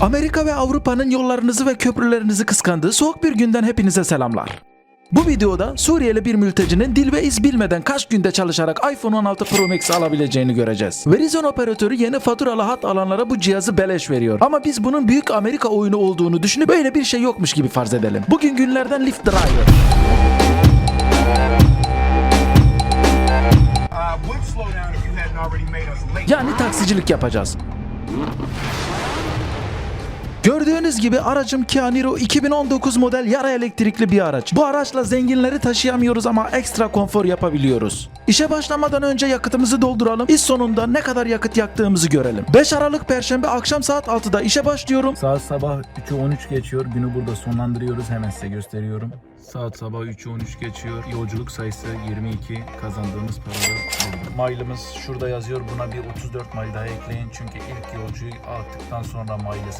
Amerika ve Avrupa'nın yollarınızı ve köprülerinizi kıskandığı soğuk bir günden hepinize selamlar. Bu videoda Suriyeli bir mültecinin dil ve iz bilmeden kaç günde çalışarak iPhone 16 Pro Max alabileceğini göreceğiz. Verizon operatörü yeni faturalı hat alanlara bu cihazı beleş veriyor. Ama biz bunun büyük Amerika oyunu olduğunu düşünüp böyle bir şey yokmuş gibi farz edelim. Bugün günlerden Lyft Driver. Uh. Yani taksicilik yapacağız. Gördüğünüz gibi aracım Kia Niro 2019 model yarı elektrikli bir araç. Bu araçla zenginleri taşıyamıyoruz ama ekstra konfor yapabiliyoruz. İşe başlamadan önce yakıtımızı dolduralım. İş sonunda ne kadar yakıt yaktığımızı görelim. 5 Aralık Perşembe akşam saat 6'da işe başlıyorum. Saat sabah 3'ü 13 geçiyor. Günü burada sonlandırıyoruz. Hemen size gösteriyorum. Saat sabah 3'ü 13 geçiyor. Yolculuk sayısı 22. Kazandığımız paralar Mile'ımız şurada yazıyor. Buna bir 34 mile daha ekleyin. Çünkü ilk yolcuyu attıktan sonra mile'ı